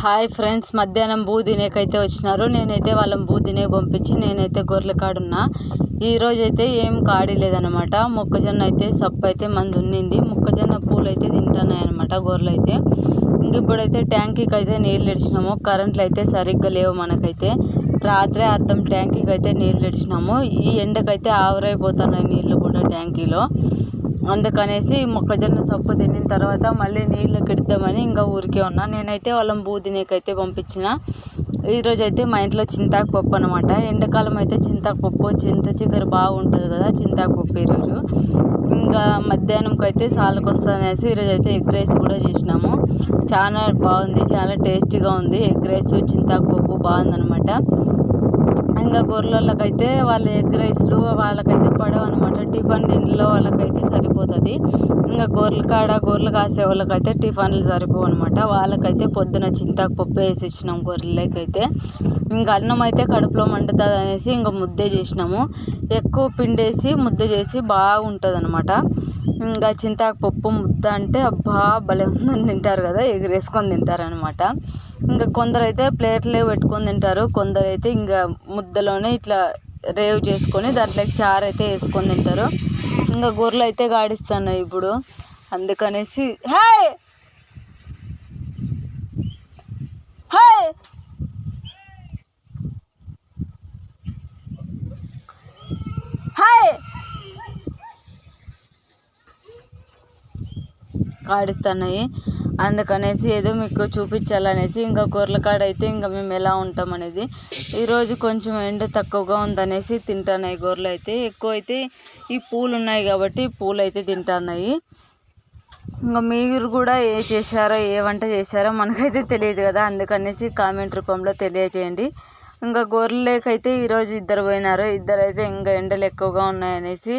Hi friends మధ్యాహ్నం భూ తినేకైతే వచ్చినారు. నేనైతే వాళ్ళని భూ దినేకి పంపించి నేనైతే గొర్రెల కాడున్నా. ఈరోజు అయితే ఏం కాడలేదనమాట మొక్కజొన్న అయితే సప్పు అయితే మంది ఉన్నింది. మొక్కజొన్న పూలు అయితే తింటున్నాయన్నమాట గొర్రెలు అయితే ఇంక ఇప్పుడైతే ట్యాంకీకి అయితే నీళ్ళు ఇడిచినాము. కరెంట్లు అయితే సరిగ్గా లేవు మనకైతే. రాత్రే అర్థం ట్యాంకీకి అయితే నీళ్ళు ఇడిచినాము. ఈ ఎండకైతే ఆవిరైపోతున్నాయి నీళ్ళు కూడా ట్యాంకీలో. అందుకనేసి మొక్కజొన్న సొప్పు తినిన తర్వాత మళ్ళీ నీళ్ళు కిడదామని ఇంకా ఊరికే ఉన్నా. నేనైతే వాళ్ళని బూదినేకైతే పంపించిన. ఈరోజు అయితే మా ఇంట్లో చింతాకు పప్పు అనమాట ఎండాకాలం అయితే చింతాకు పప్పు చింత చిగురు బాగుంటుంది కదా చింతాకు పప్పు ఈరోజు ఇంకా మధ్యాహ్నంకి అయితే సాలకు ఈరోజు అయితే ఎగ్ రైస్ కూడా చేసినాము. చాలా బాగుంది చాలా టేస్టీగా ఉంది. ఎగ్ రైస్ చింతాకు పప్పు బాగుందనమాట ఇంకా గొర్రెలకైతే వాళ్ళ ఎగ్ రైస్లు వాళ్ళకైతే పడవు అనమాట టిఫిన్ ఇంట్లో వాళ్ళకైతే సరిపోతుంది. ఇంకా గొర్రెల కాడ గొర్రెలు కాసే వాళ్ళకైతే టిఫిన్లు సరిపోవు అనమాట వాళ్ళకైతే పొద్దున చింతాకు పప్పు వేసి ఇచ్చినాం గొర్రెలకైతే. ఇంకా అన్నం అయితే కడుపులో మండుతుంది అనేసి ఇంకా ముద్దే చేసినాము. ఎక్కువ పిండేసి ముద్ద చేసి బాగుంటుంది అనమాట ఇంకా చింతాకు పప్పు ముద్ద అంటే అబ్బా భలే ఉందని తింటారు కదా ఎగరేసుకొని తింటారనమాట ఇంకా కొందరైతే ప్లేట్లో పెట్టుకొని తింటారు కొందరైతే ఇంకా ముద్దలోనే ఇట్లా రేవ్ చేసుకొని దాంట్లోకి చారు అయితే వేసుకొని తింటారు. ఇంకా గొర్రెలు అయితే గాడిస్తున్నాయి ఇప్పుడు. అందుకనేసి హాయ్! హాయ్! హాయ్! కాడిస్తున్నాయి అందుకనేసి ఏదో మీకు చూపించాలనేసి ఇంకా గొర్రెల కాడ అయితే ఇంకా మేము ఎలా ఉంటాం అనేది ఈరోజు కొంచెం ఎండ తక్కువగా ఉందనేసి తింటున్నాయి గొర్రెలు అయితే. ఎక్కువ అయితే ఈ పూలు ఉన్నాయి కాబట్టి పూలు అయితే తింటున్నాయి ఇంకా మీరు కూడా ఏ చేశారో ఏ వంట చేశారో మనకైతే తెలియదు కదా. అందుకనేసి కామెంట్ రూపంలో తెలియజేయండి. ఇంకా గొర్రెలకైతే ఈరోజు ఇద్దరు పోయినారు. ఇద్దరు అయితే ఇంకా ఎండలు ఎక్కువగా ఉన్నాయనేసి